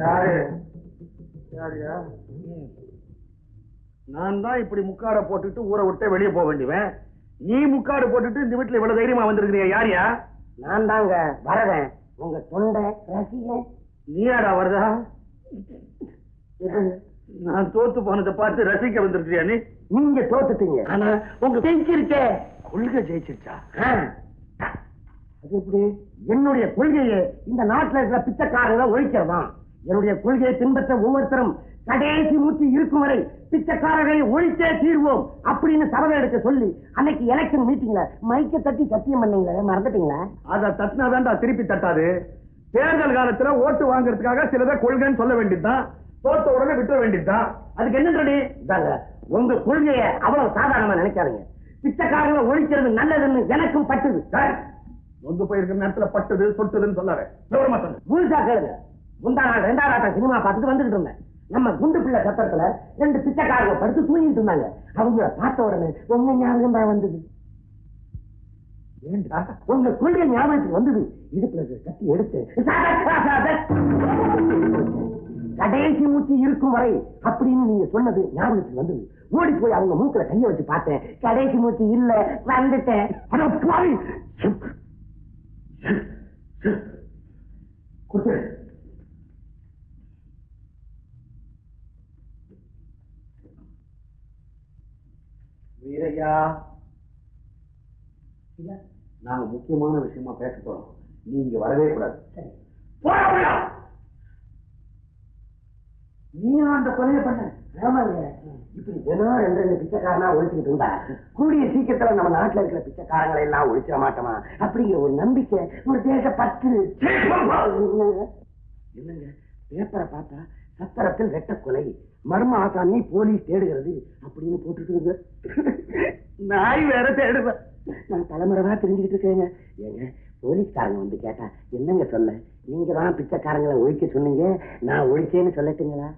யாரு? யாருயா நான் தான் இப்படி முக்காட போட்டுட்டு ஊரை விட்டு வெளியே போக வேண்டியவன். நீ முக்காடு போட்டுட்டு இந்த வீட்டுல இவ்வளவு தைரியமா வந்திருக்கிறியா யாரியா? நான் தாங்க வரவேன். உங்க தொண்டை ரசிகன். நீயாடா வருதா? நான் தோத்து போனதை பார்த்து ரசிக்க வந்திருக்கிறியா நீ? நீங்க தோத்துட்டீங்க. ஆனா உங்க ஜெயிச்சிருக்க கொள்கை ஜெயிச்சிருச்சா? அது எப்படி? என்னுடைய கொள்கையை இந்த நாட்டுல இருக்கிற பிச்சைக்காரங்களை ஒழிக்கிறதாம் என்னுடைய கொள்கையை பின்பற்ற ஒவ்வொருத்தரும் கடைசி மூச்சு இருக்கும் வரை பிச்சைக்காரர்களை ஒழித்தே தீர்வோம் அப்படின்னு சபதம் எடுக்க சொல்லி அன்னைக்கு எலெக்ஷன் மீட்டிங்ல மைக்க தட்டி சத்தியம் பண்ணீங்களே மறந்துட்டீங்களா? அத தட்டினாதான்டா திருப்பி தட்டாது. தேர்தல் காலத்துல ஓட்டு வாங்குறதுக்காக சிலதை கொள்கைன்னு சொல்ல வேண்டியதுதான். தோத்த உடனே விட்டுற வேண்டியதுதான். அதுக்கு என்னன்றடி உங்க கொள்கையை அவ்வளவு சாதாரணமா நினைக்காதீங்க. பிச்சைக்காரங்களை ஒழிக்கிறது நல்லதுன்னு எனக்கும் பட்டுது. சார் நொந்து போயிருக்கிற நேரத்துல பட்டுது சொட்டுதுன்னு சொல்லாத. விவரமா சொல்லு. முழுசா கேளுங்க. முந்தா நாள் ரெண்டாவது ஆட்டம் சினிமா பார்த்துட்டு வந்துட்டு இருந்தேன். நம்ம குண்டு பிள்ளை சத்தத்துல ரெண்டு பிச்சைக்காரங்க படுத்து தூங்கிட்டு இருந்தாங்க. அவங்க பார்த்த உடனே உங்க ஞாபகம் தான் வந்தது. ஏண்டா? உங்க கொள்கை ஞாபகத்துக்கு வந்தது. இடுப்புல கத்தி எடுத்து கடைசி மூச்சு இருக்கும் வரை அப்படின்னு நீங்க சொன்னது ஞாபகத்துக்கு வந்தது. ஓடி போய் அவங்க மூக்குல கைய வச்சு பார்த்தேன். கடைசி மூச்சு இல்ல வந்துட்டேன். வீரையா. நாங்க முக்கியமான விஷயமா பேச போறோம். நீ இங்க வரவே கூடாது. போடா நீ அந்த கொலையை பண்ண. ஆமாங்க இப்படி தினம் ரெண்டு ரெண்டு பிச்சைக்காரனா ஒழிச்சுக்கிட்டு இருந்தா கூடிய சீக்கிரத்துல நம்ம நாட்டுல இருக்கிற பிச்சைக்காரங்களை எல்லாம் ஒழிச்சிட மாட்டோமா? அப்படிங்கிற ஒரு நம்பிக்கை ஒரு தேச பற்று என்னங்க? பேப்பரை பார்த்தா சத்திரத்தில் வெட்ட கொலை மர்ம ஆசாமி போலீஸ் தேடுகிறது அப்படின்னு போட்டுருக்குங்க நாய் வேற தேடுவேன் நான் தலைமுறைவா தெரிஞ்சுக்கிட்டு இருக்கேங்க. ஏங்க போலீஸ்காரங்க வந்து கேட்டா என்னங்க சொல்ல? நீங்க தான் பிச்சைக்காரங்களை ஒழிக்க சொன்னீங்க. நான் ஒழிச்சேன்னு சொல்லட்டுங்களா?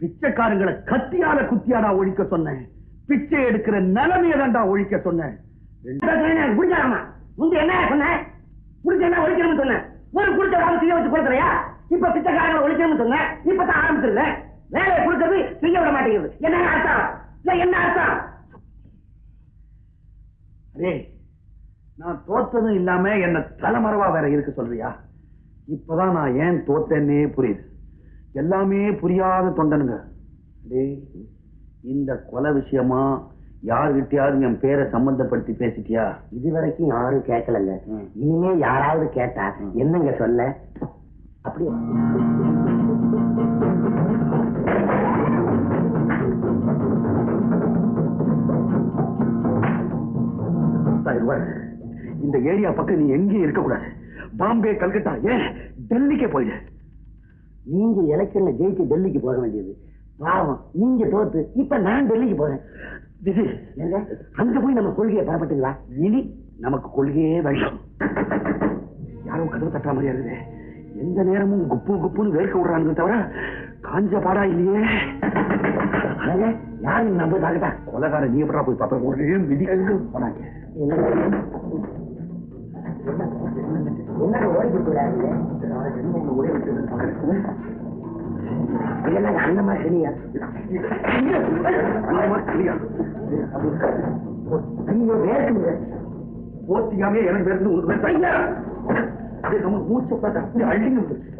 பிச்சைக்காரங்களை கத்தியால குத்தியாடா ஒழிக்க சொன்னேன். பிச்சை எடுக்கிற நிலைமையை தான்டா ஒழிக்க சொன்னேன். குடிச்சாரமா? முந்தி என்ன சொன்னேன்? குடிச்ச என்ன ஒழிக்கணும்னு சொன்னேன். ஒரு குடிச்ச உடம்பு செய்ய வச்சு கொடுக்குறியா? இப்ப பிச்சைக்காரங்களை ஒழிக்கணும்னு சொன்னேன். இப்பதான் ஆரம்பிச்சிருக்கேன் வேலையை கொடுக்கறது செய்ய விட மாட்டேங்குது. என்ன அர்த்தம்? என்ன அர்த்தம்? அரே நான் தோத்ததும் இல்லாம என்ன தலைமறைவா வேற இருக்க சொல்றியா? இப்பதான் நான் ஏன் தோத்தேன்னே புரியுது. எல்லாமே புரியாத தொண்டனுங்க. டேய் இந்த கொலை விஷயமா யாருகிட்டயாவது என் பேரை சம்பந்தப்படுத்தி பேசிட்டியா? இது வரைக்கும் யாரும் கேட்கலங்க. இனிமே யாராவது கேட்டா. என்னங்க சொல்ல? அப்படியே. சார், இந்த ஏரியா பக்கம் நீ எங்கேயும் இருக்கக்கூடாது. பாம்பே கல்கட்டா ஏன் டெல்லிக்கே போயிடு. நீங்க எலெக்ஷன்ல ஜெயிச்சு டெல்லிக்கு போக வேண்டியது. பாவம் நீங்க தோத்து இப்ப நான் டெல்லிக்கு போறேன். அங்க போய் நம்ம கொள்கையை பரப்பட்டுங்களா இனி நமக்கு கொள்கையே வேண்டாம். யாரோ கதவு தட்டுற மாதிரியா இருக்குது. எந்த நேரமும் குப்பு குப்புன்னு வேர்க்க விடுறாங்க தவிர காஞ்ச பாடா இல்லையே. அழக யாரும் நம்ம தாக்கட்டா கொலகார நீ எப்படா போய் பாப்ப ஒரே விதி போனாங்க என்ன ஓடி என்னங்க அந்த மாதிரி அந்த போத்திக்காமே எனக்கு பேருந்து உங்களுக்கு பையா மூச்சை பார்த்து அள்ளிங்க வந்துருச்சு.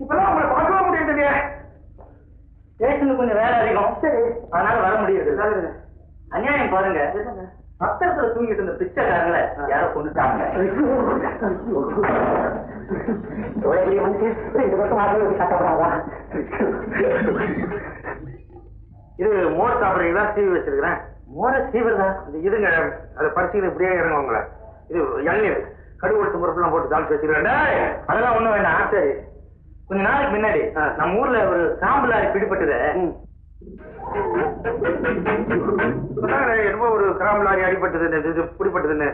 இப்பதான் உங்களை பார்க்கவே முடியுது ஸ்டேஷனுக்கு கொஞ்சம் வேலை அதிகம். சரி. அதனால வர முடியுது அநியாயம் பாருங்க. பத்திரத்துல தூங்கிட்டு இருந்த பிச்சைக்காரங்களை யாரோ கொண்டுட்டாங்க இது மோர் சாப்பிடுறீங்களா? சீவி வச்சிருக்கிறேன். மோர சீவிரதா? இது இதுங்க. அதை பறிச்சுக்கிட்டு இப்படியே இறங்க உங்களை இது இளநீர் கடுகு கொடுத்து முறப்பெல்லாம் போட்டு தாளிச்சு வச்சிருக்கேன் டேய், அதெல்லாம் ஒண்ணும் வேண்டாம். சரி. கொஞ்ச நாளைக்கு முன்னாடி நம்ம ஊர்ல ஒரு சாம்பலாரி பிடிபட்டது. என்னமோ ஒரு கிராம லாரி இது பிடிப்பட்டதுன்னு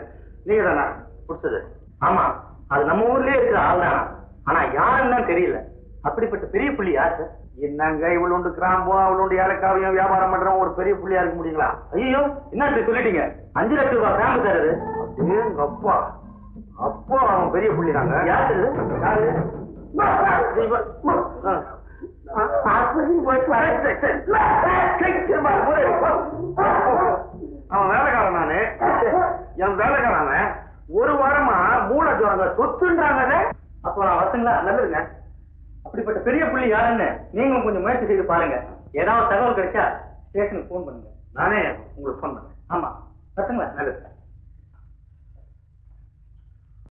நீங்க தானா? பிடிச்சது. ஆமா. அது நம்ம ஊர்லயே இருக்கிற ஆள் தான். ஆனா யாருன்னு தெரியல. அப்படிப்பட்ட பெரிய புள்ளி யார் என்னங்க இவ்வளோண்டு கிராம்பும் அவ்வளோண்டு ஏலக்காவையும் வியாபாரம் பண்றவன் ஒரு பெரிய புள்ளியா இருக்க முடியுங்களா? ஐயோ என்ன சொல்லிட்டீங்க? அஞ்சு லட்சம் ரூபாய் கிராம்பு எங்க அப்பா. அப்போ அவன் பெரிய புள்ளி தாங்க? யாரு அவன் வேலைக்காரன் நானு. என் வேலைக்காரன் ஒரு வாரமா மூளை ஜோரங்க சொத்துன்றாங்க அப்போ நான் வரட்டுங்களா? நல்லதுங்க அப்படிப்பட்ட பெரிய புள்ளி யாருன்னு நீங்களும் கொஞ்சம் முயற்சி செய்து பாருங்க. ஏதாவது தகவல் கிடைச்சா ஸ்டேஷனுக்கு ஃபோன் பண்ணுங்க. நானே உங்களுக்கு சொன்னேன் ஆமா. வரட்டுங்களா? நல்லது